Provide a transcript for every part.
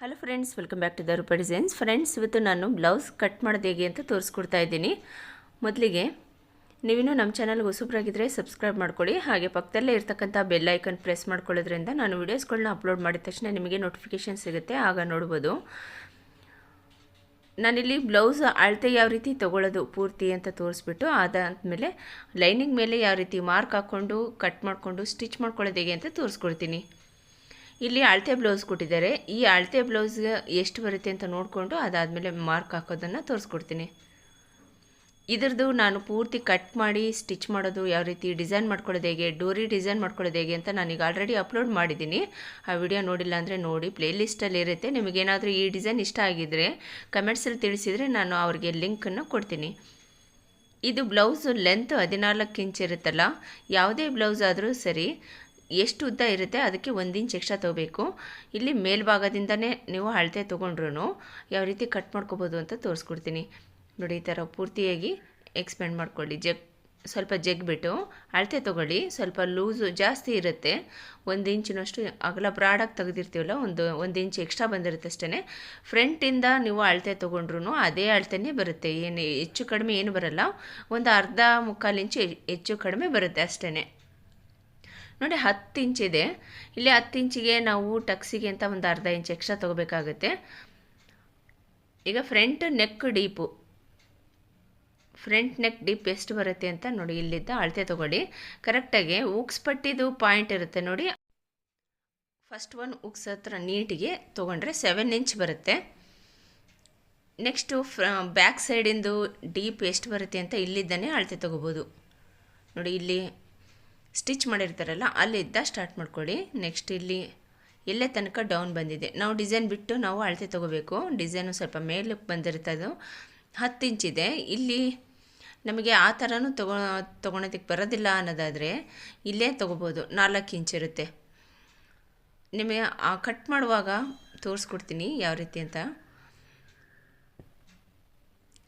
Hello friends welcome back to the Roopa designs friends ಇವತ್ತು ನಾನು blouse cut ಮಾಡೋದು ಹೇಗೆ ಅಂತ ತೋರಿಸ್ಕೊಡ್ತಾ ಇದ್ದೀನಿ. ಮೊದಲಿಗೆ, ನೀವಿನ್ನೂ ನಮ್ಮ ಚಾನಲ್ಗೆ ಹೊಸಬ್ರಾಗಿದ್ದರೆ ಸಬ್ಸ್ಕ್ರೈಬ್ ಮಾಡ್ಕೊಳ್ಳಿ. ಹಾಗೆ ಪಕ್ಕದಲ್ಲೇ ಇರ್ತಕ್ಕಂಥ ಬೆಲ್ ಐಕನ್ ಪ್ರೆಸ್ ಮಾಡ್ಕೊಳ್ಳೋದ್ರಿಂದ ನಾನು ವೀಡಿಯೋಸ್ಗಳನ್ನ ಅಪ್ಲೋಡ್ ಮಾಡಿದ ತಕ್ಷಣ ನಿಮಗೆ ನೋಟಿಫಿಕೇಷನ್ ಸಿಗುತ್ತೆ, ಆಗ ನೋಡ್ಬೋದು. ನಾನಿಲ್ಲಿ ಬ್ಲೌಸ್ ಅಳತೆ ಯಾವ ರೀತಿ ತೊಗೊಳ್ಳೋದು ಪೂರ್ತಿ ಅಂತ ತೋರಿಸ್ಬಿಟ್ಟು, ಅದಾದಮೇಲೆ ಲೈನಿಂಗ್ ಮೇಲೆ ಯಾವ ರೀತಿ ಮಾರ್ಕ್ ಹಾಕ್ಕೊಂಡು ಕಟ್ ಮಾಡಿಕೊಂಡು ಸ್ಟಿಚ್ ಮಾಡ್ಕೊಳ್ಳೋದು ಹೇಗೆ ಅಂತ ತೋರಿಸ್ಕೊಡ್ತೀನಿ. ಇಲ್ಲಿ ಅಳತೆ ಬ್ಲೌಸ್ ಕೊಟ್ಟಿದ್ದಾರೆ. ಈ ಅಳತೆ ಬ್ಲೌಸ್ಗೆ ಎಷ್ಟು ಬರುತ್ತೆ ಅಂತ ನೋಡಿಕೊಂಡು ಅದಾದಮೇಲೆ ಮಾರ್ಕ್ ಹಾಕೋದನ್ನು ತೋರಿಸ್ಕೊಡ್ತೀನಿ. ಇದ್ರದ್ದು ನಾನು ಪೂರ್ತಿ ಕಟ್ ಮಾಡಿ ಸ್ಟಿಚ್ ಮಾಡೋದು ಯಾವ ರೀತಿ ಡಿಸೈನ್ ಮಾಡ್ಕೊಳ್ಳೋದು ಹೇಗೆ, ಡೋರಿ ಡಿಸೈನ್ ಮಾಡ್ಕೊಳ್ಳೋದು ಹೇಗೆ ಅಂತ ನಾನೀಗ ಆಲ್ರೆಡಿ ಅಪ್ಲೋಡ್ ಮಾಡಿದ್ದೀನಿ. ಆ ವಿಡಿಯೋ ನೋಡಿಲ್ಲ ಅಂದರೆ ನೋಡಿ, ಪ್ಲೇಲಿಸ್ಟಲ್ಲಿ ಇರುತ್ತೆ. ನಿಮಗೇನಾದರೂ ಈ ಡಿಸೈನ್ ಇಷ್ಟ ಆಗಿದ್ದರೆ ಕಮೆಂಟ್ಸಲ್ಲಿ ತಿಳಿಸಿದರೆ ನಾನು ಅವ್ರಿಗೆ ಲಿಂಕನ್ನು ಕೊಡ್ತೀನಿ. ಇದು ಬ್ಲೌಸು ಲೆಂತ್ ಹದಿನಾಲ್ಕು ಇಂಚ್ ಇರುತ್ತಲ್ಲ, ಯಾವುದೇ ಬ್ಲೌಸ್ ಆದರೂ ಸರಿ ಎಷ್ಟು ಉದ್ದ ಇರುತ್ತೆ ಅದಕ್ಕೆ ಒಂದು ಇಂಚ್ ಎಕ್ಸ್ಟ್ರಾ ತೊಗೋಬೇಕು. ಇಲ್ಲಿ ಮೇಲ್ಭಾಗದಿಂದನೇ ನೀವು ಅಳತೆ ತೊಗೊಂಡ್ರು ಯಾವ ರೀತಿ ಕಟ್ ಮಾಡ್ಕೋಬೋದು ಅಂತ ತೋರಿಸ್ಕೊಡ್ತೀನಿ. ನೋಡಿ, ಈ ಥರ ಪೂರ್ತಿಯಾಗಿ ಎಕ್ಸ್ಪೆಂಡ್ ಮಾಡ್ಕೊಳ್ಳಿ. ಜಗ್, ಸ್ವಲ್ಪ ಜಗ್ಬಿಟ್ಟು ಅಳತೆ ತೊಗೊಳ್ಳಿ. ಸ್ವಲ್ಪ ಲೂಸು ಜಾಸ್ತಿ ಇರುತ್ತೆ. ಒಂದು ಇಂಚಿನಷ್ಟು ಅಗಲ ಬ್ರಾಡಾಗಿ ತೆಗೆದಿರ್ತೀವಲ್ಲ, ಒಂದು ಒಂದು ಇಂಚ್ ಎಕ್ಸ್ಟ್ರಾ ಬಂದಿರುತ್ತೆ ಅಷ್ಟೇ ಫ್ರಂಟಿಂದ ನೀವು ಅಳತೆ ತೊಗೊಂಡ್ರು ಅದೇ ಅಳತೆನೇ ಬರುತ್ತೆ. ಏನು ಹೆಚ್ಚು ಕಡಿಮೆ ಏನು ಬರಲ್ಲ. ಒಂದು ಅರ್ಧ ಮುಕ್ಕಾಲು ಇಂಚು ಹೆಚ್ಚು ಕಡಿಮೆ ಬರುತ್ತೆ ಅಷ್ಟೇ ನೋಡಿ ಹತ್ತು ಇಂಚಿದೆ ಇಲ್ಲಿ ಹತ್ತು ಇಂಚಿಗೆ ನಾವು ಟಕ್ಸಿಗೆ ಅಂತ ಒಂದು ಅರ್ಧ ಇಂಚ್ ಎಕ್ಸ್ಟ್ರಾ ತೊಗೋಬೇಕಾಗುತ್ತೆ. ಈಗ front neck deep front neck deep ಎಷ್ಟು ಬರುತ್ತೆ ಅಂತ ನೋಡಿ, ಇಲ್ಲಿದ್ದ ಅಳತೆ ತೊಗೊಳ್ಳಿ. ಕರೆಕ್ಟಾಗಿ ಉಕ್ಸ್ ಪಟ್ಟಿದು ಪಾಯಿಂಟ್ ಇರುತ್ತೆ ನೋಡಿ. ಫಸ್ಟ್ ಒನ್ ಉಕ್ಸ್ ಹತ್ರ ನೀಟಿಗೆ ತೊಗೊಂಡ್ರೆ ಸೆವೆನ್ ಇಂಚ್ ಬರುತ್ತೆ. ನೆಕ್ಸ್ಟು ಫ್ರ ಬ್ಯಾಕ್ ಸೈಡಿಂದು ಡೀಪ್ ಎಷ್ಟು ಬರುತ್ತೆ ಅಂತ ಇಲ್ಲಿದ್ದಾನೆ ಅಳತೆ ತೊಗೋಬೋದು. ನೋಡಿ, ಇಲ್ಲಿ ಸ್ಟಿಚ್ ಮಾಡಿರ್ತಾರಲ್ಲ, ಅಲ್ಲಿದ್ದ ಸ್ಟಾರ್ಟ್ ಮಾಡ್ಕೊಳ್ಳಿ. ನೆಕ್ಸ್ಟ್ ಇಲ್ಲಿ, ಎಲ್ಲೇ ತನಕ ಡೌನ್ ಬಂದಿದೆ. ನಾವು ಡಿಸೈನ್ ಬಿಟ್ಟು ನಾವು ಅಳತೆ ತೊಗೋಬೇಕು. ಡಿಸೈನು ಸ್ವಲ್ಪ ಮೇಲಕ್ಕೆ ಬಂದಿರುತ್ತೆ ಅದು. ಹತ್ತು ಇಂಚಿದೆ ಇಲ್ಲಿ ನಮಗೆ ಆ ಥರನೂ ತಗೋ, ತೊಗೊಳೋದಕ್ಕೆ ಬರೋದಿಲ್ಲ ಅನ್ನೋದಾದರೆ ಇಲ್ಲೇ ತೊಗೋಬೋದು. ನಾಲ್ಕು ಇಂಚ್ ಇರುತ್ತೆ. ನಿಮಗೆ ಕಟ್ ಮಾಡುವಾಗ ತೋರಿಸ್ಕೊಡ್ತೀನಿ ಯಾವ ರೀತಿ ಅಂತ.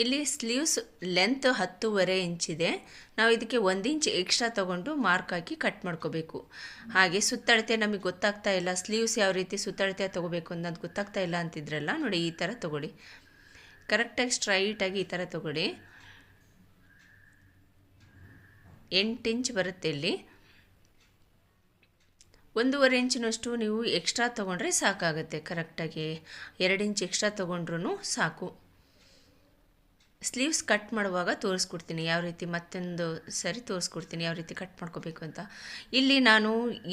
ಇಲ್ಲಿ ಸ್ಲೀವ್ಸ್ ಲೆಂತ್ ಹತ್ತೂವರೆ ಇಂಚಿದೆ ನಾವು ಇದಕ್ಕೆ ಒಂದು ಇಂಚ್ ಎಕ್ಸ್ಟ್ರಾ ತೊಗೊಂಡು ಮಾರ್ಕ್ ಹಾಕಿ ಕಟ್ ಮಾಡ್ಕೋಬೇಕು. ಹಾಗೆ ಸುತ್ತಳತೆ ನಮಗೆ ಗೊತ್ತಾಗ್ತಾ ಇಲ್ಲ ಸ್ಲೀವ್ಸ್ ಯಾವ ರೀತಿ ಸುತ್ತಳತೆ ತೊಗೋಬೇಕು ಅನ್ನೋದು ಗೊತ್ತಾಗ್ತಾ ಇಲ್ಲ ಅಂತಿದ್ರಲ್ಲ, ನೋಡಿ ಈ ಥರ ತೊಗೊಳ್ಳಿ. ಕರೆಕ್ಟಾಗಿ ಸ್ಟ್ರೈಟಾಗಿ ಈ ಥರ ತೊಗೊಳ್ಳಿ. ಎಂಟು ಇಂಚ್ ಬರುತ್ತೆ ಇಲ್ಲಿ. ಒಂದೂವರೆ ಇಂಚಿನಷ್ಟು ನೀವು ಎಕ್ಸ್ಟ್ರಾ ತೊಗೊಂಡ್ರೆ ಸಾಕಾಗುತ್ತೆ ಕರೆಕ್ಟಾಗಿ ಎರಡು ಇಂಚ್ ಎಕ್ಸ್ಟ್ರಾ ತೊಗೊಂಡ್ರೂ ಸಾಕು. ಸ್ಲೀವ್ಸ್ ಕಟ್ ಮಾಡುವಾಗ ತೋರಿಸ್ಕೊಡ್ತೀನಿ. ಯಾವ ರೀತಿ ಮತ್ತೊಂದು ಸರಿ ತೋರಿಸ್ಕೊಡ್ತೀನಿ. ಯಾವ ರೀತಿ ಕಟ್ ಮಾಡ್ಕೋಬೇಕು ಅಂತ. ಇಲ್ಲಿ ನಾನು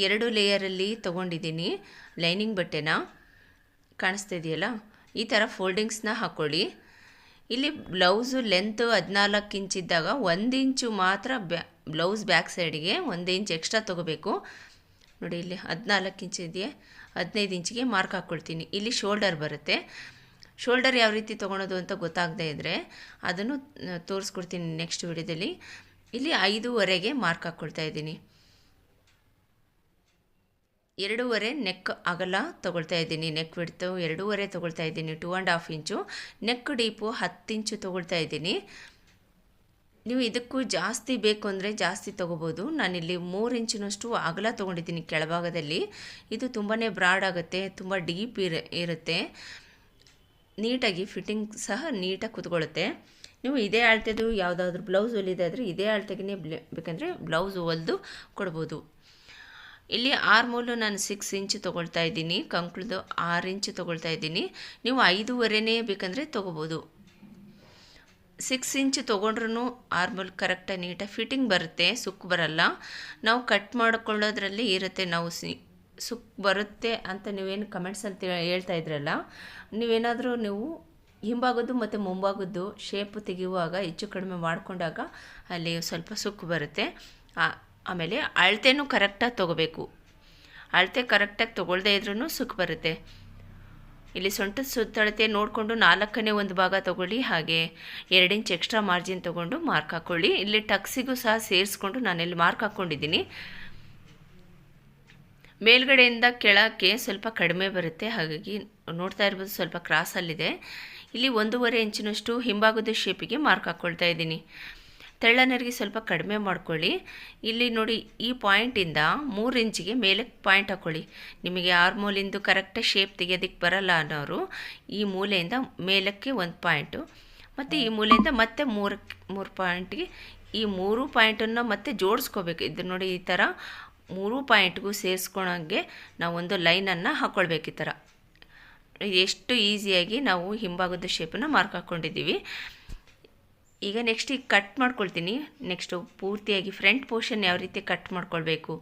ಎರಡು ಲೇಯರಲ್ಲಿ ತೊಗೊಂಡಿದ್ದೀನಿ ಲೈನಿಂಗ್ ಬಟ್ಟೆನ. ಕಾಣಿಸ್ತಾ ಇದೆಯಲ್ಲ? ಈ ಥರ ಫೋಲ್ಡಿಂಗ್ಸ್ನ ಹಾಕ್ಕೊಳ್ಳಿ ಇಲ್ಲಿ ಬ್ಲೌಸು ಲೆಂತ್ ಹದಿನಾಲ್ಕು ಇಂಚ್ ಇದ್ದಾಗ ಒಂದು ಇಂಚು ಮಾತ್ರ ಬ್ಯಾ ಬ್ಲೌಸ್ ಬ್ಯಾಕ್ ಸೈಡಿಗೆ ಒಂದು ಇಂಚ್ ಎಕ್ಸ್ಟ್ರಾ ತೊಗೋಬೇಕು. ನೋಡಿ, ಇಲ್ಲಿ ಹದಿನಾಲ್ಕು ಇಂಚ್ ಇದೆಯೇ? ಹದಿನೈದು ಇಂಚಿಗೆ ಮಾರ್ಕ್ ಹಾಕ್ಕೊಳ್ತೀನಿ ಇಲ್ಲಿ ಶೋಲ್ಡರ್ ಬರುತ್ತೆ. ಶೋಲ್ಡರ್ ಯಾವ ರೀತಿ ತೊಗೊಳೋದು ಅಂತ ಗೊತ್ತಾಗದೇ ಇದ್ದರೆ ಅದನ್ನು ತೋರಿಸ್ಕೊಡ್ತೀನಿ ನೆಕ್ಸ್ಟ್ ವಿಡಿಯೋದಲ್ಲಿ. ಇಲ್ಲಿ ಐದೂವರೆಗೆ ಮಾರ್ಕ್ ಹಾಕ್ಕೊಳ್ತಾ ಇದ್ದೀನಿ. ಎರಡೂವರೆ ನೆಕ್ ಅಗಲ ತೊಗೊಳ್ತಾ ಇದ್ದೀನಿ. ನೆಕ್ ಬಿಡ್ತು ಎರಡೂವರೆ ತೊಗೊಳ್ತಾ ಇದ್ದೀನಿ. Two and half inch. Neck deep ಹತ್ತು ಇಂಚು ತೊಗೊಳ್ತಾ ಇದ್ದೀನಿ. ನೀವು ಇದಕ್ಕೂ ಜಾಸ್ತಿ ಬೇಕು ಅಂದರೆ ಜಾಸ್ತಿ ತೊಗೋಬೋದು. ನಾನಿಲ್ಲಿ ಮೂರು ಇಂಚಿನಷ್ಟು ಅಗಲ ತೊಗೊಂಡಿದ್ದೀನಿ ಕೆಳಭಾಗದಲ್ಲಿ. ಇದು ತುಂಬಾ ಬ್ರಾಡ್ ಆಗುತ್ತೆ, ತುಂಬ ಡೀಪ್ ಇರ, ಇರುತ್ತೆ. ನೀಟಾಗಿ ಫಿಟ್ಟಿಂಗ್ ಸಹ ನೀಟಾಗಿ ಕುತ್ಕೊಳ್ಳುತ್ತೆ. ನೀವು ಇದೇ ಅಳತೆದು ಯಾವುದಾದ್ರೂ ಬ್ಲೌಸ್ ಹೊಲಿದೆ ಆದರೆ ಇದೇ ಅಳತೆಗೆ ಬೇಕಂದರೆ ಬ್ಲೌಸ್ ಹೊಲಿದು ಕೊಡ್ಬೋದು. ಇಲ್ಲಿ ಆರ್ಮೂಲು ನಾನು ಸಿಕ್ಸ್ ಇಂಚ್ ತೊಗೊಳ್ತಾ ಇದ್ದೀನಿ ಕಂಕ್ಳದು ಆರು ಇಂಚ್ ತೊಗೊಳ್ತಾ ಇದ್ದೀನಿ. ನೀವು ಐದೂವರೆನೇ ಬೇಕಂದರೆ ತೊಗೋಬೋದು. ಸಿಕ್ಸ್ ಇಂಚ್ ತೊಗೊಂಡ್ರೂ ಆರ್ಮಲ್ ಕರೆಕ್ಟಾಗಿ ನೀಟಾಗಿ ಫಿಟ್ಟಿಂಗ್ ಬರುತ್ತೆ, ಸುಕ್ಕು ಬರಲ್ಲ. ನಾವು ಕಟ್ ಮಾಡ್ಕೊಳ್ಳೋದ್ರಲ್ಲಿ ಇರುತ್ತೆ ನಾವು ಸಿ ಸುಕ್ ಬರುತ್ತೆ ಅಂತ ನೀವೇನು ಕಮೆಂಟ್ಸಲ್ಲಿ ಹೇಳ್ತಾ ಇದ್ರಲ್ಲ, ನೀವೇನಾದರೂ ನೀವು ಹಿಂಭಾಗದ್ದು ಮತ್ತು ಮುಂಭಾಗದ್ದು ಶೇಪ್ ತೆಗೆಯುವಾಗ ಹೆಚ್ಚು ಕಡಿಮೆ ಮಾಡಿಕೊಂಡಾಗ ಅಲ್ಲಿ ಸ್ವಲ್ಪ ಸುಕ್ಕು ಬರುತ್ತೆ. ಆಮೇಲೆ ಅಳತೆನೂ ಕರೆಕ್ಟಾಗಿ ತೊಗೋಬೇಕು. ಅಳತೆ ಕರೆಕ್ಟಾಗಿ ತೊಗೊಳ್ದೇ ಇದ್ರೂ ಸುಕ್ಕು ಬರುತ್ತೆ. ಇಲ್ಲಿ ಸೊಂಟದ ಸುತ್ತಳತೆ ನೋಡಿಕೊಂಡು ನಾಲ್ಕನೇ ಒಂದು ಭಾಗ ತೊಗೊಳ್ಳಿ, ಹಾಗೆ ಎರಡು ಇಂಚ್ ಎಕ್ಸ್ಟ್ರಾ ಮಾರ್ಜಿನ್ ತೊಗೊಂಡು ಮಾರ್ಕ್ ಹಾಕ್ಕೊಳ್ಳಿ ಇಲ್ಲಿ ಟಕ್ಸಿಗೂ ಸಹ ಸೇರಿಸ್ಕೊಂಡು ನಾನಿಲ್ಲಿ ಮಾರ್ಕ್ ಹಾಕ್ಕೊಂಡಿದ್ದೀನಿ ಮೇಲ್ಗಡೆಯಿಂದ ಕೆಳಕ್ಕೆ ಸ್ವಲ್ಪ ಕಡಿಮೆ ಬರುತ್ತೆ. ಹಾಗಾಗಿ ನೋಡ್ತಾ ಇರ್ಬೋದು ಸ್ವಲ್ಪ ಕ್ರಾಸಲ್ಲಿದೆ ಇಲ್ಲಿ ಒಂದೂವರೆ ಇಂಚಿನಷ್ಟು ಹಿಂಭಾಗದ ಶೇಪಿಗೆ ಮಾರ್ಕ್ ಹಾಕ್ಕೊಳ್ತಾ ಇದ್ದೀನಿ. ತೆಳ್ಳನರಿಗೆ ಸ್ವಲ್ಪ ಕಡಿಮೆ ಮಾಡ್ಕೊಳ್ಳಿ. ಇಲ್ಲಿ ನೋಡಿ ಈ ಪಾಯಿಂಟಿಂದ ಮೂರು ಇಂಚಿಗೆ ಮೇಲೆ ಪಾಯಿಂಟ್ ಹಾಕ್ಕೊಳ್ಳಿ ನಿಮಗೆ ಆರ್ಮೋಲಿಂದು ಕರೆಕ್ಟಾಗಿ ಶೇಪ್ ತೆಗೆಯೋದಕ್ಕೆ ಬರಲ್ಲ ಅನ್ನೋರು ಈ ಮೂಲೆಯಿಂದ ಮೇಲಕ್ಕೆ ಒಂದು ಪಾಯಿಂಟು ಮತ್ತು ಈ ಮೂಲೆಯಿಂದ ಮತ್ತೆ ಮೂರು ಮೂರು ಪಾಯಿಂಟ್ಗೆ ಈ ಮೂರು ಪಾಯಿಂಟನ್ನು ಮತ್ತೆ ಜೋಡಿಸ್ಕೋಬೇಕು. ಇದು ನೋಡಿ ಈ ಥರ ಮೂರು ಪಾಯಿಂಟ್ಗೂ ಸೇರಿಸ್ಕೊಳಂಗೆ ನಾವು ಒಂದು ಲೈನನ್ನು ಹಾಕ್ಕೊಳ್ಬೇಕು ಈ ಥರ ಎಷ್ಟು ಈಸಿಯಾಗಿ ನಾವು ಹಿಂಭಾಗದ ಶೇಪನ್ನು ಮಾರ್ಕ್ ಹಾಕ್ಕೊಂಡಿದ್ದೀವಿ ಈಗ ನೆಕ್ಸ್ಟ್ ಈಗ ಕಟ್ ಮಾಡ್ಕೊಳ್ತೀನಿ. ನೆಕ್ಸ್ಟು ಪೂರ್ತಿಯಾಗಿ ಫ್ರಂಟ್ ಪೋರ್ಷನ್ ಯಾವ ರೀತಿ ಕಟ್ ಮಾಡ್ಕೊಳ್ಬೇಕು?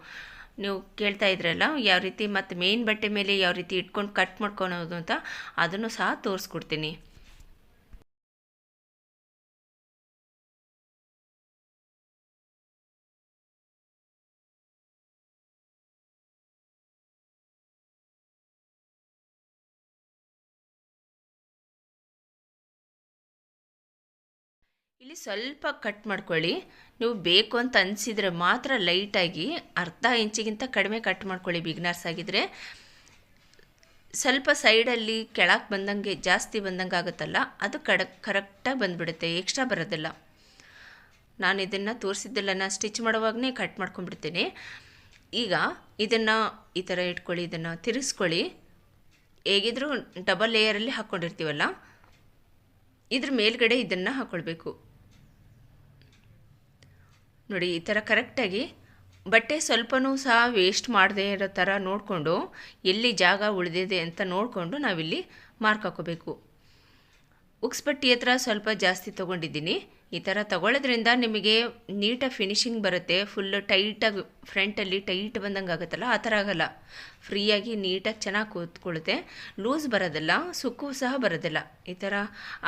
ನೀವು ಕೇಳ್ತಾ ಇದ್ರಲ್ಲ, ಯಾವ ರೀತಿ ಮತ್ತು ಮೇನ್ ಬಟ್ಟೆ ಮೇಲೆ ಯಾವ ರೀತಿ ಇಟ್ಕೊಂಡು ಕಟ್ ಮಾಡ್ಕೊಳೋದು ಅಂತ, ಅದನ್ನು ಸಹ ತೋರಿಸ್ಕೊಡ್ತೀನಿ. ಇಲ್ಲಿ ಸ್ವಲ್ಪ ಕಟ್ ಮಾಡ್ಕೊಳ್ಳಿ. ನೀವು ಬೇಕು ಅಂತ ಅನಿಸಿದರೆ ಮಾತ್ರ ಲೈಟಾಗಿ ಅರ್ಧ ಇಂಚಿಗಿಂತ ಕಡಿಮೆ ಕಟ್ ಮಾಡ್ಕೊಳ್ಳಿ ಬಿಗ್ನರ್ಸ್ ಆಗಿದ್ದರೆ ಸ್ವಲ್ಪ ಸೈಡಲ್ಲಿ ಕೆಳಗೆ ಬಂದಂಗೆ ಜಾಸ್ತಿ ಬಂದಂಗೆ ಆಗುತ್ತಲ್ಲ, ಅದು ಕಡ ಕರೆಕ್ಟಾಗಿ ಬಂದುಬಿಡುತ್ತೆ ಎಕ್ಸ್ಟ್ರಾ ಬರೋದಿಲ್ಲ. ನಾನು ಇದನ್ನು ತೋರಿಸಿದ್ದೆಲ್ಲ ನಾನು ಸ್ಟಿಚ್ ಮಾಡುವಾಗಲೇ ಕಟ್ ಮಾಡ್ಕೊಂಡ್ಬಿಡ್ತೀನಿ. ಈಗ ಇದನ್ನು ಈ ಥರ ಇಟ್ಕೊಳ್ಳಿ, ಇದನ್ನು ತಿರುಗಿಸ್ಕೊಳ್ಳಿ ಹೇಗಿದ್ರೂ ಡಬಲ್ ಲೇಯರಲ್ಲಿ ಹಾಕ್ಕೊಂಡಿರ್ತೀವಲ್ಲ ಇದ್ರ ಮೇಲ್ಗಡೆ ಇದನ್ನು ಹಾಕ್ಕೊಳ್ಬೇಕು ನೋಡಿ, ಈ ಥರ ಕರೆಕ್ಟಾಗಿ ಬಟ್ಟೆ ಸ್ವಲ್ಪನೂ ಸಹ ವೇಸ್ಟ್ ಮಾಡದೇ ಇರೋ ಥರ ನೋಡಿಕೊಂಡು ಎಲ್ಲಿ ಜಾಗ ಉಳಿದಿದೆ ಅಂತ ನೋಡಿಕೊಂಡು ನಾವಿಲ್ಲಿ ಮಾರ್ಕ್ ಹಾಕೋಬೇಕು. ಉಕ್ಸ್ಪಟ್ಟಿ ಹತ್ರ ಸ್ವಲ್ಪ ಜಾಸ್ತಿ ತೊಗೊಂಡಿದ್ದೀನಿ. ಈ ಥರ ತೊಗೊಳ್ಳೋದ್ರಿಂದ ನಿಮಗೆ ನೀಟಾಗಿ ಫಿನಿಶಿಂಗ್ ಬರುತ್ತೆ. ಫುಲ್ ಟೈಟಾಗಿ ಫ್ರಂಟಲ್ಲಿ ಟೈಟ್ ಬಂದಂಗೆ ಆಗುತ್ತಲ್ಲ, ಆ ಥರ ಆಗೋಲ್ಲ. ಫ್ರೀಯಾಗಿ ನೀಟಾಗಿ ಚೆನ್ನಾಗಿ ಕೂತ್ಕೊಳ್ಳುತ್ತೆ. ಲೂಸ್ ಬರೋದಿಲ್ಲ, ಸುಕ್ಕು ಸಹ ಬರೋದಿಲ್ಲ. ಈ ಥರ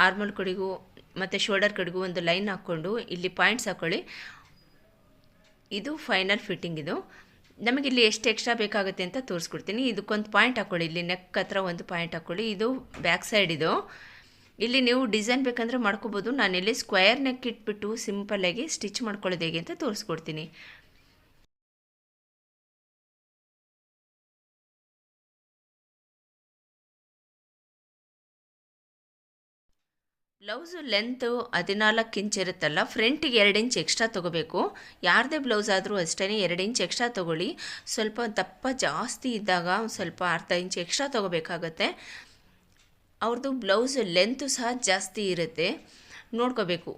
ಆರ್ಮಲ್ ಕಡೆಗೂ ಮತ್ತು ಶೋಲ್ಡರ್ ಕಡೆಗೂ ಒಂದು ಲೈನ್ ಹಾಕ್ಕೊಂಡು ಇಲ್ಲಿ ಪಾಯಿಂಟ್ಸ್ ಹಾಕ್ಕೊಳ್ಳಿ ಇದು ಫೈನಲ್ ಫಿಟ್ಟಿಂಗ್ ಇದು. ನಮಗೆ ಇಲ್ಲಿ ಎಷ್ಟು ಎಕ್ಸ್ಟ್ರಾ ಬೇಕಾಗುತ್ತೆ ಅಂತ ತೋರಿಸ್ಕೊಡ್ತೀನಿ. ಇದಕ್ಕೊಂದು ಪಾಯಿಂಟ್ ಹಾಕ್ಕೊಳ್ಳಿ ಇಲ್ಲಿ ನೆಕ್ ಹತ್ರ ಒಂದು ಪಾಯಿಂಟ್ ಹಾಕ್ಕೊಳ್ಳಿ ಇದು ಬ್ಯಾಕ್ ಸೈಡ್ ಇದು. ಇಲ್ಲಿ ನೀವು ಡಿಸೈನ್ ಬೇಕಂದರೆ ಮಾಡ್ಕೋಬೋದು. ಇಲ್ಲಿ ಸ್ಕ್ವೇರ್ ನೆಕ್ ಇಟ್ಬಿಟ್ಟು ಸಿಂಪಲ್ಲಾಗಿ ಸ್ಟಿಚ್ ಮಾಡ್ಕೊಳ್ಳೋದು ಹೇಗೆ ಅಂತ ತೋರಿಸ್ಕೊಡ್ತೀನಿ. ಬ್ಲೌಸು ಲೆಂತು ಹದಿನಾಲ್ಕು ಇಂಚ್ ಇರುತ್ತಲ್ಲ ಫ್ರಂಟಿಗೆ ಎರಡು ಇಂಚ್ ಎಕ್ಸ್ಟ್ರಾ ತೊಗೋಬೇಕು. ಯಾರದೇ ಬ್ಲೌಸ್ ಆದರೂ ಅಷ್ಟೇ ಎರಡು ಇಂಚ್ ಎಕ್ಸ್ಟ್ರಾ ತೊಗೊಳ್ಳಿ. ಸ್ವಲ್ಪ ದಪ್ಪ ಜಾಸ್ತಿ ಇದ್ದಾಗ ಸ್ವಲ್ಪ ಅರ್ಧ ಇಂಚ್ ಎಕ್ಸ್ಟ್ರಾ ತೊಗೋಬೇಕಾಗತ್ತೆ. ಅವ್ರದ್ದು ಬ್ಲೌಸ್ ಲೆಂತು ಸಹ ಜಾಸ್ತಿ ಇರುತ್ತೆ. ನೋಡ್ಕೋಬೇಕು.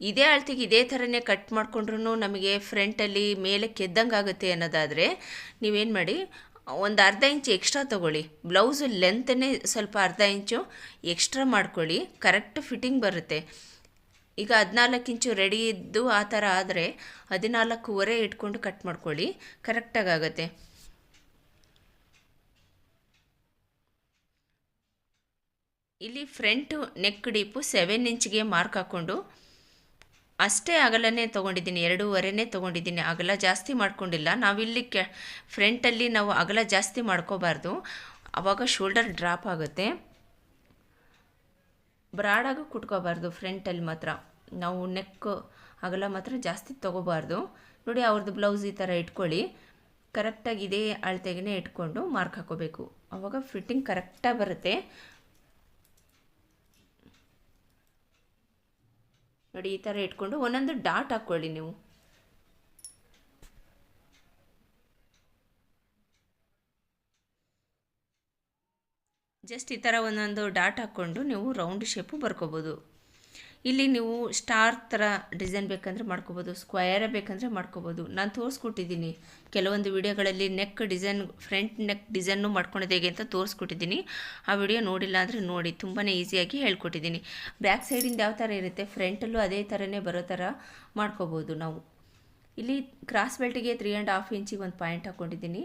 ಇದೇ ಅಳ್ತಿಗೆ ಇದೇ ಥರನೇ ಕಟ್ ಮಾಡಿಕೊಂಡ್ರೂ ನಮಗೆ ಫ್ರಂಟಲ್ಲಿ ಮೇಲೆ ಕೆದ್ದಂಗೆ ಆಗುತ್ತೆ ಅನ್ನೋದಾದರೆ ನೀವೇನು ಮಾಡಿ ಒಂದು ಅರ್ಧ ಇಂಚು ಎಕ್ಸ್ಟ್ರಾ ತೊಗೊಳ್ಳಿ. ಬ್ಲೌಸು ಲೆಂತನೇ ಸ್ವಲ್ಪ ಅರ್ಧ ಇಂಚು ಎಕ್ಸ್ಟ್ರಾ ಮಾಡ್ಕೊಳ್ಳಿ. ಕರೆಕ್ಟ್ ಫಿಟ್ಟಿಂಗ್ ಬರುತ್ತೆ. ಈಗ ಹದಿನಾಲ್ಕು ಇಂಚು ರೆಡಿ ಇದ್ದು ಆ ಥರ ಆದರೆ ಹದಿನಾಲ್ಕೂವರೆ ಇಟ್ಕೊಂಡು ಕಟ್ ಮಾಡ್ಕೊಳ್ಳಿ. ಕರೆಕ್ಟಾಗಿ ಆಗುತ್ತೆ. ಇಲ್ಲಿ ಫ್ರಂಟು ನೆಕ್ ಡೀಪು ಸೆವೆನ್ ಇಂಚ್ಗೆ ಮಾರ್ಕ್ ಹಾಕ್ಕೊಂಡು ಅಷ್ಟೇ ಅಗಲನೇ ತೊಗೊಂಡಿದ್ದೀನಿ, ಎರಡೂವರೆನೇ ತೊಗೊಂಡಿದ್ದೀನಿ. ಅಗಲ ಜಾಸ್ತಿ ಮಾಡ್ಕೊಂಡಿಲ್ಲ. ನಾವಿಲ್ಲಿ ಕೆ, ಫ್ರಂಟಲ್ಲಿ ನಾವು ಅಗಲ ಜಾಸ್ತಿ ಮಾಡ್ಕೋಬಾರ್ದು. ಆವಾಗ ಶೋಲ್ಡರ್ ಡ್ರಾಪ್ ಆಗುತ್ತೆ. ಬ್ರಾಡಾಗೂ ಕುಟ್ಕೋಬಾರ್ದು ಫ್ರಂಟಲ್ಲಿ ಮಾತ್ರ. ನಾವು ನೆಕ್ ಅಗಲ ಮಾತ್ರ ಜಾಸ್ತಿ ತೊಗೋಬಾರ್ದು. ನೋಡಿ ಅವ್ರದ್ದು ಬ್ಲೌಸ್ ಈ ಥರ ಇಟ್ಕೊಳ್ಳಿ. ಕರೆಕ್ಟಾಗಿ ಇದೇ ಅಳತೆಗೆ ಇಟ್ಕೊಂಡು ಮಾರ್ಕ್ ಹಾಕೋಬೇಕು. ಆವಾಗ ಫಿಟ್ಟಿಂಗ್ ಕರೆಕ್ಟಾಗಿ ಬರುತ್ತೆ. ನೋಡಿ, ಈ ಥರ ಇಟ್ಕೊಂಡು ಒಂದೊಂದು ಡಾಟ್ ಹಾಕ್ಕೊಳ್ಳಿ ನೀವು. ಜಸ್ಟ್ ಈ ಥರ ಒಂದೊಂದು ಡಾಟ್ ಹಾಕ್ಕೊಂಡು ನೀವು ರೌಂಡ್ ಶೇಪು ಬರ್ಕೋಬೋದು. ಇಲ್ಲಿ ನೀವು ಸ್ಟಾರ್ ಥರ ಡಿಸೈನ್ ಬೇಕಂದರೆ ಮಾಡ್ಕೋಬೋದು ಸ್ಕ್ವಯರೇ ಬೇಕಂದರೆ ಮಾಡ್ಕೋಬೋದು. ನಾನು ತೋರಿಸ್ಕೊಟ್ಟಿದ್ದೀನಿ. ಕೆಲವೊಂದು ವಿಡಿಯೋಗಳಲ್ಲಿ neck design front neck design ಮಾಡ್ಕೊಳೋದು ಹೇಗೆ ಅಂತ ತೋರಿಸ್ಕೊಟ್ಟಿದ್ದೀನಿ. ಆ ವಿಡಿಯೋ ನೋಡಿಲ್ಲ ಅಂದರೆ ನೋಡಿ ತುಂಬಾ ಈಸಿಯಾಗಿ ಹೇಳ್ಕೊಟ್ಟಿದ್ದೀನಿ. ಬ್ಯಾಕ್ ಸೈಡಿಂದ ಯಾವ ಥರ ಇರುತ್ತೆ? ಫ್ರಂಟಲ್ಲೂ ಅದೇ ಥರನೇ ಬರೋ ಥರ ಮಾಡ್ಕೋಬೋದು ನಾವು. ಇಲ್ಲಿ ಕ್ರಾಸ್ ಬೆಲ್ಟಿಗೆ ತ್ರೀ ಆ್ಯಂಡ್ ಹಾಫ್ ಇಂಚಿಗೆ ಒಂದು ಪಾಯಿಂಟ್ ಹಾಕ್ಕೊಂಡಿದ್ದೀನಿ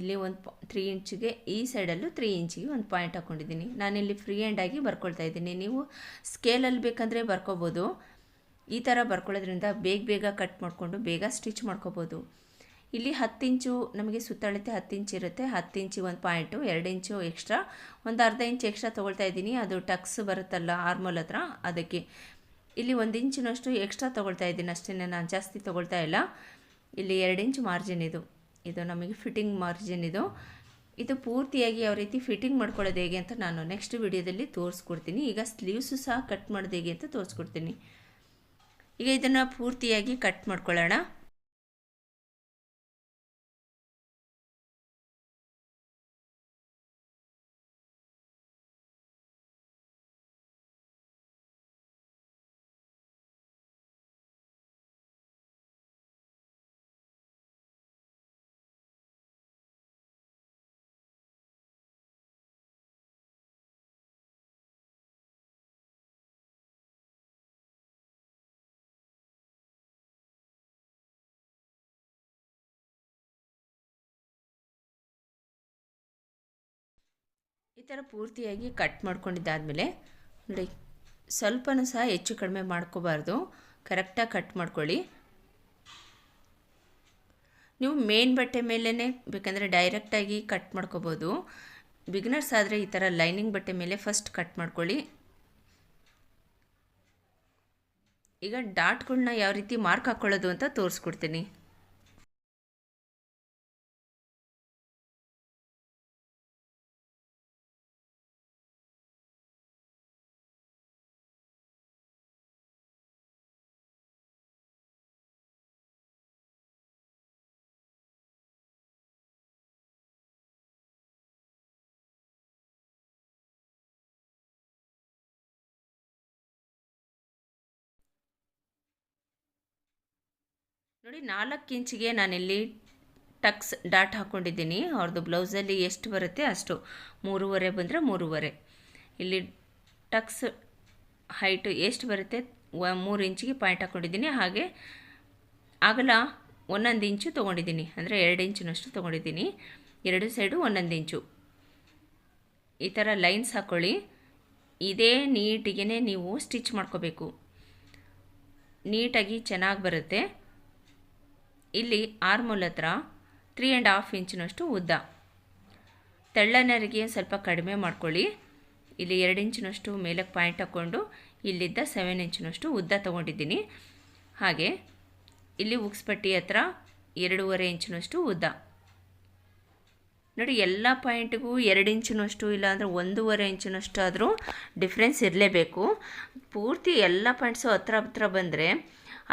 ಇಲ್ಲಿ ಒಂದು ತ್ರೀ ಇಂಚಿಗೆ ಈ ಸೈಡಲ್ಲೂ ತ್ರೀ ಇಂಚಿಗೆ ಒಂದು ಪಾಯಿಂಟ್ ಹಾಕ್ಕೊಂಡಿದ್ದೀನಿ ನಾನಿಲ್ಲಿ ಫ್ರೀ ಹ್ಯಾಂಡಾಗಿ ಬರ್ಕೊಳ್ತಾ ಇದ್ದೀನಿ. ನೀವು ಸ್ಕೇಲಲ್ಲಿ ಬೇಕಂದರೆ ಬರ್ಕೋಬೋದು. ಈ ಥರ ಬರ್ಕೊಳ್ಳೋದ್ರಿಂದ ಬೇಗ ಬೇಗ ಕಟ್ ಮಾಡಿಕೊಂಡು ಬೇಗ ಸ್ಟಿಚ್ ಮಾಡ್ಕೋಬೋದು. ಇಲ್ಲಿ ಹತ್ತು ಇಂಚು ನಮಗೆ ಸುತ್ತಳತೆ ಹತ್ತು ಇಂಚ್ ಇರುತ್ತೆ. ಹತ್ತು ಇಂಚು ಒಂದು ಪಾಯಿಂಟು ಎರಡು ಇಂಚು ಎಕ್ಸ್ಟ್ರಾ ಒಂದು ಅರ್ಧ ಇಂಚ್ ಎಕ್ಸ್ಟ್ರಾ ತೊಗೊಳ್ತಾ ಇದ್ದೀನಿ. ಅದು ಟಕ್ಸ್ ಬರುತ್ತಲ್ಲ ಆರ್ಮೋಲ್ ಹತ್ರ ಅದಕ್ಕೆ. ಇಲ್ಲಿ ಒಂದು ಇಂಚಿನಷ್ಟು ಎಕ್ಸ್ಟ್ರಾ ತೊಗೊಳ್ತಾ ಇದ್ದೀನಿ. ಅಷ್ಟೇ ನಾನು ಜಾಸ್ತಿ ತೊಗೊಳ್ತಾ ಇಲ್ಲ. ಇಲ್ಲಿ ಎರಡು ಇಂಚು ಮಾರ್ಜಿನ್ ಇದು. ಇದು ನಮಗೆ ಫಿಟ್ಟಿಂಗ್ ಮಾರ್ಜಿನ್ ಇದು. ಇದು ಪೂರ್ತಿಯಾಗಿ ಯಾವ ರೀತಿ ಫಿಟ್ಟಿಂಗ್ ಮಾಡ್ಕೊಳ್ಳೋದು ಹೇಗೆ ಅಂತ ನಾನು ನೆಕ್ಸ್ಟ್ ವಿಡಿಯೋದಲ್ಲಿ ತೋರಿಸ್ಕೊಡ್ತೀನಿ. ಈಗ ಸ್ಲೀವ್ಸು ಸಹ ಕಟ್ ಮಾಡೋದು ಹೇಗೆ ಅಂತ ತೋರಿಸ್ಕೊಡ್ತೀನಿ. ಈಗ ಇದನ್ನು ಪೂರ್ತಿಯಾಗಿ ಕಟ್ ಮಾಡ್ಕೊಳ್ಳೋಣ. ಈ ಥರ ಪೂರ್ತಿಯಾಗಿ ಕಟ್ ಮಾಡ್ಕೊಂಡಿದ್ದಾದಮೇಲೆ ನೋಡಿ, ಸ್ವಲ್ಪನೂ ಸಹ ಹೆಚ್ಚು ಕಡಿಮೆ ಮಾಡ್ಕೋಬಾರ್ದು. ಕರೆಕ್ಟಾಗಿ ಕಟ್ ಮಾಡ್ಕೊಳ್ಳಿ. ನೀವು ಮೇನ್ ಬಟ್ಟೆ ಮೇಲೇ ಬೇಕಂದರೆ ಡೈರೆಕ್ಟಾಗಿ ಕಟ್ ಮಾಡ್ಕೋಬೋದು. ಬಿಗ್ನರ್ಸ್ ಆದರೆ ಈ ಥರ ಲೈನಿಂಗ್ ಬಟ್ಟೆ ಮೇಲೆ ಫಸ್ಟ್ ಕಟ್ ಮಾಡ್ಕೊಳ್ಳಿ. ಈಗ ಡಾಟ್ಗಳನ್ನ ಯಾವ ರೀತಿ ಮಾರ್ಕ್ ಹಾಕ್ಕೊಳ್ಳೋದು ಅಂತ ತೋರಿಸ್ಕೊಡ್ತೀನಿ. ನೋಡಿ, ನಾಲ್ಕು ಇಂಚಿಗೆ ನಾನಿಲ್ಲಿ ಟಕ್ಸ್ ಡಾಟ್ ಹಾಕ್ಕೊಂಡಿದ್ದೀನಿ ಅವ್ರದ್ದು ಬ್ಲೌಸಲ್ಲಿ ಎಷ್ಟು ಬರುತ್ತೆ ಅಷ್ಟು. ಮೂರುವರೆ ಬಂದರೆ ಮೂರುವರೆ. ಇಲ್ಲಿ ಟಕ್ಸ್ ಹೈಟು ಎಷ್ಟು ಬರುತ್ತೆ ಮೂರು ಇಂಚಿಗೆ ಪಾಯಿಂಟ್ ಹಾಕ್ಕೊಂಡಿದ್ದೀನಿ ಹಾಗೆ ಆಗಲ ಒಂದೊಂದು ಇಂಚು ತೊಗೊಂಡಿದ್ದೀನಿ. ಅಂದರೆ ಎರಡು ಇಂಚಿನಷ್ಟು ತೊಗೊಂಡಿದ್ದೀನಿ. ಎರಡು ಸೈಡು ಒಂದೊಂದು ಇಂಚು. ಈ ಥರ ಲೈನ್ಸ್ ಹಾಕ್ಕೊಳ್ಳಿ ಇದೇ ನೀಟಿಗೆ ನೀವು ಸ್ಟಿಚ್ ಮಾಡ್ಕೋಬೇಕು. ನೀಟಾಗಿ ಚೆನ್ನಾಗಿ ಬರುತ್ತೆ. ಇಲ್ಲಿ ಆರ್ಮೋಲ್ ಹತ್ರ ತ್ರೀ ಆ್ಯಂಡ್ ಹಾಫ್ ಇಂಚಿನಷ್ಟು ಉದ್ದ. ತೆಳ್ಳನರಿಗೆ ಸ್ವಲ್ಪ ಕಡಿಮೆ ಮಾಡ್ಕೊಳ್ಳಿ. ಇಲ್ಲಿ ಎರಡು ಇಂಚಿನಷ್ಟು ಮೇಲಕ್ಕೆ ಪಾಯಿಂಟ್ ಹಾಕ್ಕೊಂಡು ಇಲ್ಲಿದ್ದ ಸೆವೆನ್ ಇಂಚಿನಷ್ಟು ಉದ್ದ ತೊಗೊಂಡಿದ್ದೀನಿ. ಹಾಗೆ ಇಲ್ಲಿ ಉಕ್ಸ್ಪಟ್ಟಿ ಹತ್ರ ಎರಡೂವರೆ ಇಂಚಿನಷ್ಟು ಉದ್ದ. ನೋಡಿ, ಎಲ್ಲ ಪಾಯಿಂಟ್ಗೂ ಎರಡು ಇಂಚಿನಷ್ಟು ಇಲ್ಲಾಂದರೆ ಒಂದೂವರೆ ಇಂಚಿನಷ್ಟು ಆದರೂ ಡಿಫ್ರೆನ್ಸ್ ಇರಲೇಬೇಕು. ಪೂರ್ತಿ ಎಲ್ಲ ಪಾಯಿಂಟ್ಸು ಹತ್ರ ಹತ್ರ ಬಂದರೆ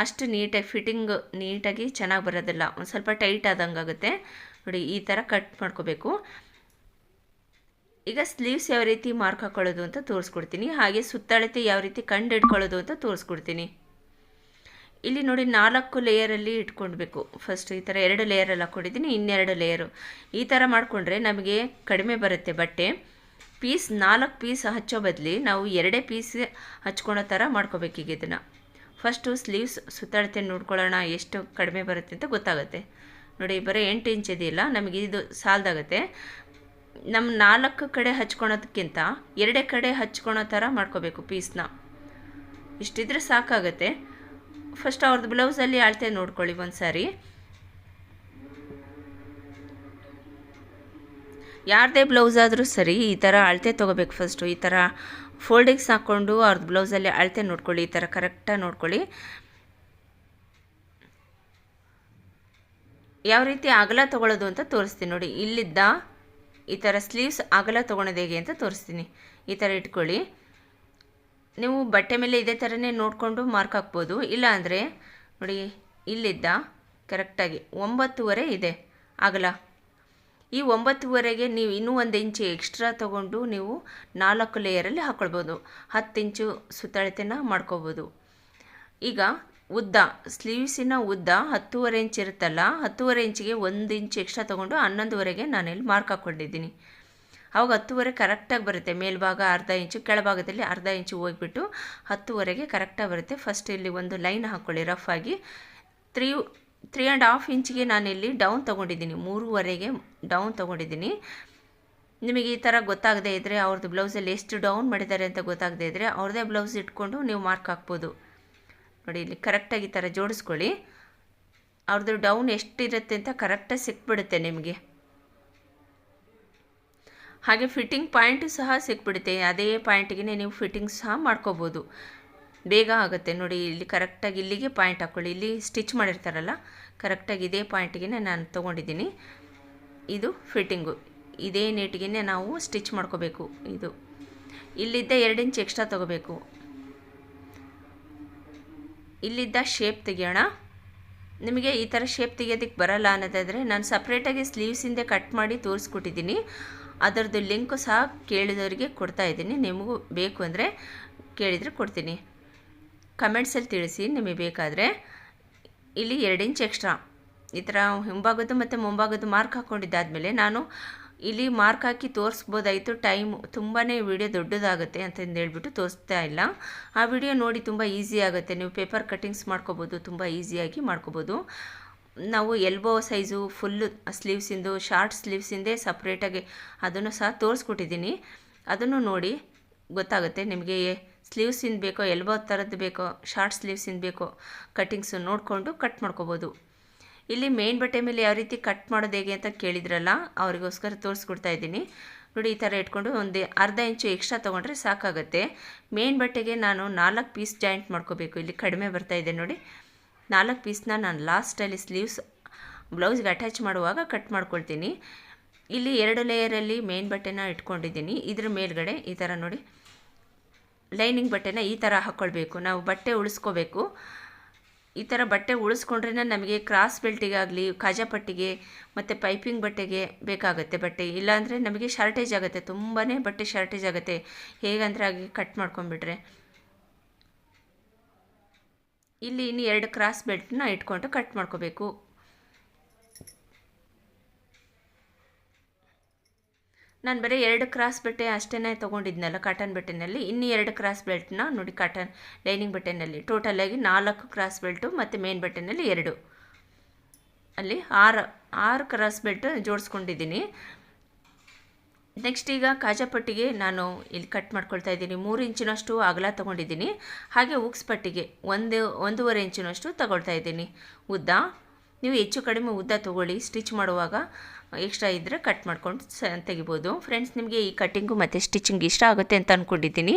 ಅಷ್ಟು ನೀಟಾಗಿ ಫಿಟ್ಟಿಂಗ್ ನೀಟಾಗಿ ಚೆನ್ನಾಗಿ ಬರೋದಿಲ್ಲ. ಒಂದು ಸ್ವಲ್ಪ ಟೈಟ್ ಆದಂಗೆ ಆಗುತ್ತೆ. ನೋಡಿ, ಈ ಥರ ಕಟ್ ಮಾಡ್ಕೋಬೇಕು. ಈಗ ಸ್ಲೀವ್ಸ್ ಯಾವ ರೀತಿ ಮಾರ್ಕ್ ಹಾಕೊಳ್ಳೋದು ಅಂತ ತೋರಿಸ್ಕೊಡ್ತೀನಿ. ಹಾಗೆ ಸುತ್ತಳತೆ ಯಾವ ರೀತಿ ಕಂಡು ಇಟ್ಕೊಳ್ಳೋದು ಅಂತ ತೋರಿಸ್ಕೊಡ್ತೀನಿ. ಇಲ್ಲಿ ನೋಡಿ, ನಾಲ್ಕು ಲೇಯರಲ್ಲಿ ಇಟ್ಕೊಳ್ಬೇಕು ಫಸ್ಟ್ ಈ ಥರ ಎರಡು ಲೇಯರಲ್ಲಿ ಹಾಕ್ಕೊಂಡಿದ್ದೀನಿ ಇನ್ನೆರಡು ಲೇಯರು ಈ ಥರ ಮಾಡಿಕೊಂಡ್ರೆ ನಮಗೆ ಕಡಿಮೆ ಬರುತ್ತೆ ಬಟ್ಟೆ. ಪೀಸ್ ನಾಲ್ಕು ಪೀಸ್ ಹಚ್ಚೋ ಬದಲಿ ನಾವು ಎರಡೇ ಪೀಸ್ ಹಚ್ಕೊಳೋ ಥರ ಮಾಡ್ಕೋಬೇಕೀಗ ಇದನ್ನು. ಫಸ್ಟು ಸ್ಲೀವ್ಸ್ ಸುತ್ತಳತೆ ನೋಡ್ಕೊಳ್ಳೋಣ, ಎಷ್ಟು ಕಡಿಮೆ ಬರುತ್ತೆ ಅಂತ ಗೊತ್ತಾಗುತ್ತೆ. ನೋಡಿ, ಬರೀ ಎಂಟು ಇಂಚ್ ಇದೆಯಲ್ಲ, ನಮಗೆ ಇದು ಸಾಲದಾಗುತ್ತೆ. ನಮ್ಮ ನಾಲ್ಕು ಕಡೆ ಹಚ್ಕೊಳೋದಕ್ಕಿಂತ ಎರಡೇ ಕಡೆ ಹಚ್ಕೊಳೋ ಥರ ಮಾಡ್ಕೋಬೇಕು ಪೀಸ್ನ ಇಷ್ಟಿದ್ರೆ ಸಾಕಾಗುತ್ತೆ. ಫಸ್ಟ್ ಅವ್ರದ್ದು ಬ್ಲೌಸಲ್ಲಿ ಅಳತೆ ನೋಡ್ಕೊಳ್ಳಿ ಒಂದು ಸಾರಿ ಯಾರದೇ ಬ್ಲೌಸ್ ಆದರೂ ಸರಿ ಈ ಥರ ಅಳತೆ ತೊಗೋಬೇಕು ಫಸ್ಟು ಈ ಥರ ಫೋಲ್ಡಿಂಗ್ಸ್ ಹಾಕ್ಕೊಂಡು ಅವ್ರದ್ದು ಬ್ಲೌಸಲ್ಲಿ ಅಳತೆ ನೋಡ್ಕೊಳ್ಳಿ, ಈ ಥರ ಕರೆಕ್ಟಾಗಿ ನೋಡ್ಕೊಳ್ಳಿ. ಯಾವ ರೀತಿ ಅಗಲ ತೊಗೊಳ್ಳೋದು ಅಂತ ತೋರಿಸ್ತೀನಿ ನೋಡಿ. ಇಲ್ಲಿದ್ದ ಈ ಥರ ಸ್ಲೀವ್ಸ್ ಅಗಲ ತೊಗೊಳೋದು ಹೇಗೆ ಅಂತ ತೋರಿಸ್ತೀನಿ. ಈ ಥರ ಇಟ್ಕೊಳ್ಳಿ. ನೀವು ಬಟ್ಟೆ ಮೇಲೆ ಇದೇ ಥರನೇ ನೋಡಿಕೊಂಡು ಮಾರ್ಕ್ ಹಾಕ್ಬೋದು. ಇಲ್ಲ ಅಂದರೆ ನೋಡಿ, ಇಲ್ಲಿದ್ದ ಕರೆಕ್ಟಾಗಿ ಒಂಬತ್ತುವರೆ ಇದೆ ಅಗಲ. ಈ ಒಂಬತ್ತುವರೆಗೆ ನೀವು ಇನ್ನೂ ಒಂದು ಇಂಚು ಎಕ್ಸ್ಟ್ರಾ ತೊಗೊಂಡು ನೀವು ನಾಲ್ಕು ಲೇಯರಲ್ಲಿ ಹಾಕ್ಕೊಳ್ಬೋದು ಹತ್ತು ಇಂಚು ಸುತ್ತಳತೆನ ಮಾಡ್ಕೋಬೋದು ಈಗ ಉದ್ದ ಸ್ಲೀವ್ಸಿನ ಉದ್ದ ಹತ್ತುವರೆ ಇಂಚ್ ಇರುತ್ತಲ್ಲ, ಹತ್ತೂವರೆ ಇಂಚಿಗೆ ಒಂದು ಇಂಚು ಎಕ್ಸ್ಟ್ರಾ ತೊಗೊಂಡು ಹನ್ನೊಂದುವರೆಗೆ ನಾನಿಲ್ಲಿ ಮಾರ್ಕ್ ಹಾಕ್ಕೊಂಡಿದ್ದೀನಿ. ಅವಾಗ ಹತ್ತುವರೆ ಕರೆಕ್ಟಾಗಿ ಬರುತ್ತೆ. ಮೇಲ್ಭಾಗ ಅರ್ಧ ಇಂಚು, ಕೆಳಭಾಗದಲ್ಲಿ ಅರ್ಧ ಇಂಚು ಹೋಗ್ಬಿಟ್ಟು ಹತ್ತುವರೆಗೆ ಕರೆಕ್ಟಾಗಿ ಬರುತ್ತೆ. ಫಸ್ಟ್ ಇಲ್ಲಿ ಒಂದು ಲೈನ್ ಹಾಕ್ಕೊಳ್ಳಿ ರಫ್ ಆಗಿ. ತ್ರೀ ತ್ರೀ ಆ್ಯಂಡ್ ಹಾಫ್ ಇಂಚಿಗೆ ನಾನಿಲ್ಲಿ ಡೌನ್ ತೊಗೊಂಡಿದ್ದೀನಿ. ಮೂರುವರೆಗೆ ಡೌನ್ ತೊಗೊಂಡಿದ್ದೀನಿ. ನಿಮಗೆ ಈ ಥರ ಗೊತ್ತಾಗದೇ ಇದ್ದರೆ ಅವ್ರದ್ದು ಬ್ಲೌಸಲ್ಲಿ ಎಷ್ಟು ಡೌನ್ ಮಾಡಿದ್ದಾರೆ ಅಂತ ಗೊತ್ತಾಗದೇ ಇದ್ದರೆ ಅವ್ರದ್ದೇ ಬ್ಲೌಸ್ ಇಟ್ಕೊಂಡು ನೀವು ಮಾರ್ಕ್ ಹಾಕ್ಬೋದು. ನೋಡಿ, ಇಲ್ಲಿ ಕರೆಕ್ಟಾಗಿ ಈ ಥರ ಜೋಡಿಸ್ಕೊಳ್ಳಿ. ಅವ್ರದ್ದು ಡೌನ್ ಎಷ್ಟಿರುತ್ತೆ ಅಂತ ಕರೆಕ್ಟಾಗಿ ಸಿಕ್ಬಿಡುತ್ತೆ ನಿಮಗೆ. ಹಾಗೆ ಫಿಟ್ಟಿಂಗ್ ಪಾಯಿಂಟು ಸಹ ಸಿಕ್ಬಿಡುತ್ತೆ. ಅದೇ ಪಾಯಿಂಟಿಗೆ ನೀವು ಫಿಟ್ಟಿಂಗ್ ಸಹ ಮಾಡ್ಕೋಬೋದು. ಬೇಗ ಆಗುತ್ತೆ. ನೋಡಿ, ಇಲ್ಲಿ ಕರೆಕ್ಟಾಗಿ ಇಲ್ಲಿಗೆ ಪಾಯಿಂಟ್ ಹಾಕ್ಕೊಳ್ಳಿ ಇಲ್ಲಿ ಸ್ಟಿಚ್ ಮಾಡಿರ್ತಾರಲ್ಲ ಕರೆಕ್ಟಾಗಿ ಇದೇ ಪಾಯಿಂಟ್ಗೆ ನಾನು ತೊಗೊಂಡಿದ್ದೀನಿ. ಇದು ಫಿಟ್ಟಿಂಗು ಇದೇ ನೀಟಿಗೆ ನಾವು ಸ್ಟಿಚ್ ಮಾಡ್ಕೋಬೇಕು ಇದು. ಇಲ್ಲಿದ್ದ ಎರಡು ಇಂಚ್ ಎಕ್ಸ್ಟ್ರಾ ತೊಗೋಬೇಕು. ಇಲ್ಲಿದ್ದ ಶೇಪ್ ತೆಗಿಯೋಣ. ನಿಮಗೆ ಈ ಥರ ಶೇಪ್ ತೆಗಿಯೋದಕ್ಕೆ ಬರಲ್ಲ ಅನ್ನೋದಾದರೆ, ನಾನು ಸಪ್ರೇಟಾಗಿ ಸ್ಲೀವ್ಸಿಂದ ಕಟ್ ಮಾಡಿ ತೋರಿಸ್ಕೊಟ್ಟಿದ್ದೀನಿ. ಅದರದ್ದು ಲಿಂಕು ಸಹ ಕೇಳಿದವರಿಗೆ ಕೊಡ್ತಾ ಇದ್ದೀನಿ. ನಿಮಗೂ ಬೇಕು ಅಂದರೆ ಕೇಳಿದರೆ ಕೊಡ್ತೀನಿ. ಕಮೆಂಟ್ಸಲ್ಲಿ ತಿಳಿಸಿ ನಿಮಗೆ ಬೇಕಾದರೆ. ಇಲ್ಲಿ ಎರಡು ಇಂಚ್ ಎಕ್ಸ್ಟ್ರಾ. ಈ ಥರ ಹಿಂಭಾಗದ್ದು ಮತ್ತು ಮುಂಭಾಗದ್ದು ಮಾರ್ಕ್ ಹಾಕ್ಕೊಂಡಿದ್ದಾದಮೇಲೆ ನಾನು ಇಲ್ಲಿ ಮಾರ್ಕ್ ಹಾಕಿ ತೋರಿಸ್ಬೋದಾಯಿತು. ಟೈಮ್ ತುಂಬಾ ವಿಡಿಯೋ ದೊಡ್ಡದಾಗುತ್ತೆ ಅಂತಂದು ಹೇಳ್ಬಿಟ್ಟು ತೋರಿಸ್ತಾ ಇಲ್ಲ. ಆ ವಿಡಿಯೋ ನೋಡಿ ತುಂಬ ಈಸಿ ಆಗುತ್ತೆ. ನೀವು ಪೇಪರ್ ಕಟ್ಟಿಂಗ್ಸ್ ಮಾಡ್ಕೋಬೋದು, ತುಂಬ ಈಸಿಯಾಗಿ ಮಾಡ್ಕೋಬೋದು. ನಾವು ಎಲ್ಬೋ ಸೈಜು ಫುಲ್ಲು ಸ್ಲೀವ್ಸಿಂದು ಶಾರ್ಟ್ ಸ್ಲೀವ್ಸಿಂದೇ ಸಪ್ರೇಟಾಗಿ ಅದನ್ನು ಸಹ ತೋರಿಸ್ಕೊಟ್ಟಿದ್ದೀನಿ. ಅದನ್ನು ನೋಡಿ ಗೊತ್ತಾಗುತ್ತೆ ನಿಮಗೆ ಸ್ಲೀವ್ಸಿಂದ ಬೇಕೋ ಎಲ್ಬೋ ಥರದ್ದು ಬೇಕೋ ಶಾರ್ಟ್ ಸ್ಲೀವ್ಸಿಂದ ಬೇಕೋ ಕಟ್ಟಿಂಗ್ಸು ನೋಡಿಕೊಂಡು ಕಟ್ ಮಾಡ್ಕೋಬೋದು. ಇಲ್ಲಿ ಮೇನ್ ಬಟ್ಟೆ ಮೇಲೆ ಯಾವ ರೀತಿ ಕಟ್ ಮಾಡೋದು ಹೇಗೆ ಅಂತ ಕೇಳಿದ್ರಲ್ಲ, ಅವರಿಗೋಸ್ಕರ ತೋರಿಸ್ಕೊಡ್ತಾ ಇದ್ದೀನಿ. ನೋಡಿ, ಈ ಥರ ಇಟ್ಕೊಂಡು ಒಂದು ಅರ್ಧ ಇಂಚು ಎಕ್ಸ್ಟ್ರಾ ತೊಗೊಂಡ್ರೆ ಸಾಕಾಗುತ್ತೆ. ಮೇನ್ ಬಟ್ಟೆಗೆ ನಾನು ನಾಲ್ಕು ಪೀಸ್ ಜಾಯಿಂಟ್ ಮಾಡ್ಕೋಬೇಕು. ಇಲ್ಲಿ ಕಡಿಮೆ ಬರ್ತಾ ಇದೆ ನೋಡಿ. ನಾಲ್ಕು ಪೀಸ್ನ ನಾನು ಲಾಸ್ಟಲ್ಲಿ ಸ್ಲೀವ್ಸ್ ಬ್ಲೌಸ್ಗೆ ಅಟ್ಯಾಚ್ ಮಾಡುವಾಗ ಕಟ್ ಮಾಡ್ಕೊಳ್ತೀನಿ. ಇಲ್ಲಿ ಎರಡು ಲೇಯರಲ್ಲಿ ಮೇನ್ ಬಟ್ಟೆನ ಇಟ್ಕೊಂಡಿದ್ದೀನಿ. ಇದ್ರ ಮೇಲ್ಗಡೆ ಈ ಥರ ನೋಡಿ. ಲೈನಿಂಗ್ ಬಟ್ಟೆನ ಈ ಥರ ಹಾಕ್ಕೊಳ್ಬೇಕು ನಾವು ಬಟ್ಟೆ ಉಳಿಸ್ಕೋಬೇಕು. ಈ ಥರ ಬಟ್ಟೆ ಉಳಿಸ್ಕೊಂಡ್ರೆ ನಮಗೆ ಕ್ರಾಸ್ ಬೆಲ್ಟಿಗಾಗಲಿ ಕಾಜಾಪಟ್ಟಿಗೆ ಮತ್ತು ಪೈಪಿಂಗ್ ಬಟ್ಟೆಗೆ ಬೇಕಾಗುತ್ತೆ ಬಟ್ಟೆ. ಇಲ್ಲಾಂದರೆ ನಮಗೆ ಶಾರ್ಟೇಜ್ ಆಗುತ್ತೆ. ತುಂಬಾ ಬಟ್ಟೆ ಶಾರ್ಟೇಜ್ ಆಗುತ್ತೆ. ಹೇಗಂದರೆ ಹಾಗೆ ಕಟ್ ಮಾಡ್ಕೊಂಬಿಟ್ರೆ ಇಲ್ಲಿ ಇನ್ನು ಎರಡು ಕ್ರಾಸ್ ಬೆಲ್ಟನ್ನ ಇಟ್ಕೊಂಡು ಕಟ್ ಮಾಡ್ಕೋಬೇಕು. ನಾನು ಬರೀ ಎರಡು ಕ್ರಾಸ್ ಬಟ್ಟೆ ಅಷ್ಟೇ ತೊಗೊಂಡಿದ್ನಲ್ಲ ಕಾಟನ್ ಬಟ್ಟೆನಲ್ಲಿ. ಇನ್ನು ಎರಡು ಕ್ರಾಸ್ ಬೆಲ್ಟ್ನ, ನೋಡಿ ಕಾಟನ್ ಲೈನಿಂಗ್ ಬಟ್ಟೆನಲ್ಲಿ. ಟೋಟಲಾಗಿ ನಾಲ್ಕು ಕ್ರಾಸ್ ಬೆಲ್ಟು ಮತ್ತು ಮೇನ್ ಬಟ್ಟೆನಲ್ಲಿ ಎರಡು. ಅಲ್ಲಿ ಆರು ಆರು ಕ್ರಾಸ್ ಬೆಲ್ಟ್ ಜೋಡಿಸ್ಕೊಂಡಿದ್ದೀನಿ. ನೆಕ್ಸ್ಟ್ ಈಗ ಕಾಜಾಪಟ್ಟಿಗೆ ನಾನು ಇಲ್ಲಿ ಕಟ್ ಮಾಡ್ಕೊಳ್ತಾ ಇದ್ದೀನಿ. ಮೂರು ಇಂಚಿನಷ್ಟು ಅಗಲ ತೊಗೊಂಡಿದ್ದೀನಿ. ಹಾಗೆ ಉಕ್ಸ್ ಪಟ್ಟಿಗೆ ಒಂದು, ಒಂದೂವರೆ ಇಂಚಿನಷ್ಟು ತಗೊಳ್ತಾ ಇದ್ದೀನಿ. ಉದ್ದ? ನೀವು ಹೆಚ್ಚು ಕಡಿಮೆ ಉದ್ದ ತೊಗೊಳ್ಳಿ ಸ್ಟಿಚ್ ಮಾಡುವಾಗ ಎಕ್ಸ್ಟ್ರಾ ಇದ್ದರೆ ಕಟ್ ಮಾಡ್ಕೊಂಡು ಸ, ತೆಗಿಬೋದು. ಫ್ರೆಂಡ್ಸ್ ನಿಮಗೆ ಈ ಕಟ್ಟಿಂಗು ಮತ್ತು ಸ್ಟಿಚಿಂಗ್ ಇಷ್ಟ ಆಗುತ್ತೆ ಅಂತ ಅಂದ್ಕೊಂಡಿದ್ದೀನಿ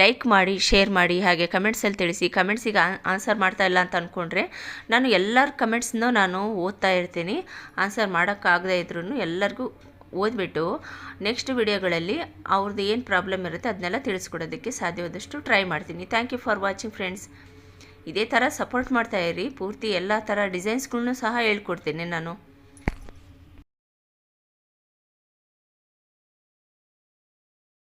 ಲೈಕ್ ಮಾಡಿ ಶೇರ್ ಮಾಡಿ, ಹಾಗೆ ಕಮೆಂಟ್ಸಲ್ಲಿ ತಿಳಿಸಿ. ಕಮೆಂಟ್ಸಿಗೆ ಆನ್ಸರ್ ಮಾಡ್ತಾ ಇಲ್ಲ ಅಂತ ಅಂದ್ಕೊಂಡ್ರೆ ನಾನು ಎಲ್ಲರ ಕಮೆಂಟ್ಸ್ನ ನಾನು ಓದ್ತಾ ಇರ್ತೀನಿ. ಆನ್ಸರ್ ಮಾಡೋಕ್ಕಾಗದೇ ಇದ್ರೂ ಎಲ್ಲರಿಗೂ ಓದ್ಬಿಟ್ಟು ನೆಕ್ಸ್ಟ್ ವಿಡಿಯೋಗಳಲ್ಲಿ ಅವ್ರದ್ದು ಏನು ಪ್ರಾಬ್ಲಮ್ ಇರುತ್ತೆ ಅದನ್ನೆಲ್ಲ ತಿಳಿಸ್ಕೊಡೋದಕ್ಕೆ ಸಾಧ್ಯವಾದಷ್ಟು ಟ್ರೈ ಮಾಡ್ತೀನಿ. Thank you for watching friends ಇದೇ ಥರ ಸಪೋರ್ಟ್ ಮಾಡ್ತಾಯಿರಿ ಪೂರ್ತಿ ಎಲ್ಲ ಥರ ಡಿಸೈನ್ಸ್ಗಳ್ನೂ ಸಹ ಹೇಳ್ಕೊಡ್ತೇನೆ ನಾನು.